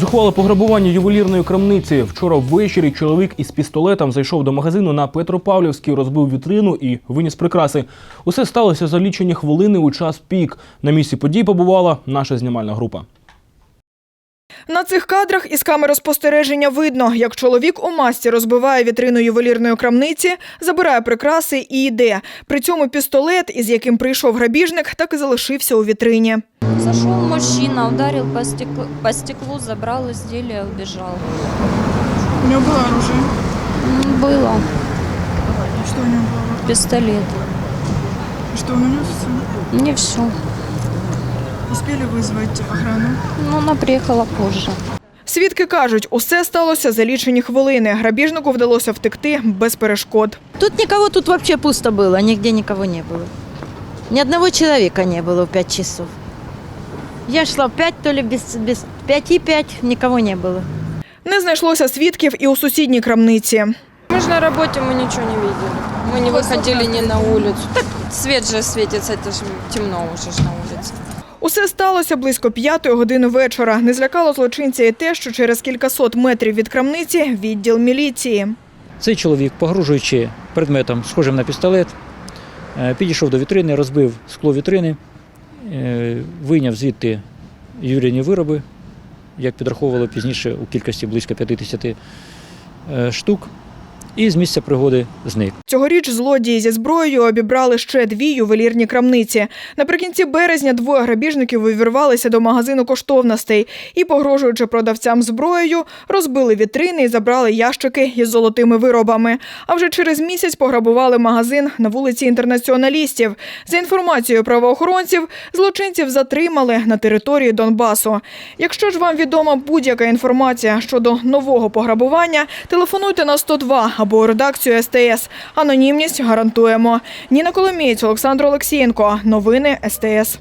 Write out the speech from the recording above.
Зухвале пограбування ювелірної крамниці. Вчора ввечері чоловік із пістолетом зайшов до магазину на Петропавлівській, розбив вітрину і виніс прикраси. Усе сталося за лічені хвилини у час пік. На місці подій побувала наша знімальна група. На цих кадрах із камери спостереження видно, як чоловік у масці розбиває вітрину ювелірної крамниці, забирає прикраси і йде. При цьому пістолет, із яким прийшов грабіжник, так і залишився у вітрині. Зашел мужчина, ударил по стеклу, по стеклу забрал изделие, убежал. У нього було оружие. М, Было Що у нього було? пистолет. Що він унес? Не все. Успіли визвати охрану? Ну, она приехала позже. Свідки кажуть, усе сталося за лічені хвилини. Грабіжнику вдалося втекти без перешкод. Тут никого, тут вообще пусто было, нигде никого не было. Ни одного человека не было в пять часов. Я шла в пять, то ли без, без пяти пять, никого не было. Не знайшлося свідків і у сусідній крамниці. Мы же на работе, мы ничего не видели. Мы не выходили ни на улицу. Так свет же светится, это же темно уже ж на улице. Усе сталося близько п'ятої години вечора. Не злякало злочинця і те, що через кількасот метрів від крамниці відділ міліції. Цей чоловік, погрожуючи предметом, схожим на пістолет, е, підійшов до вітрини, розбив скло вітрини, е, вийняв звідти ювелірні вироби, як підраховувало пізніше у кількості близько 50 е, штук, і з місця пригоди зник. Цьогоріч злодії зі зброєю обібрали ще дві ювелірні крамниці. Наприкінці березня двоє грабіжників увірвалися до магазину коштовностей і, погрожуючи продавцям зброєю, розбили вітрини і забрали ящики із золотими виробами. А вже через місяць пограбували магазин на вулиці інтернаціоналістів. За інформацією правоохоронців, злочинців затримали на території Донбасу. Якщо ж вам відома будь-яка інформація щодо нового пограбування, телефонуйте на 102 або редакцію СТС. Анонімність гарантуємо. Ніна Коломієць, Олександр Олексієнко. Новини СТС.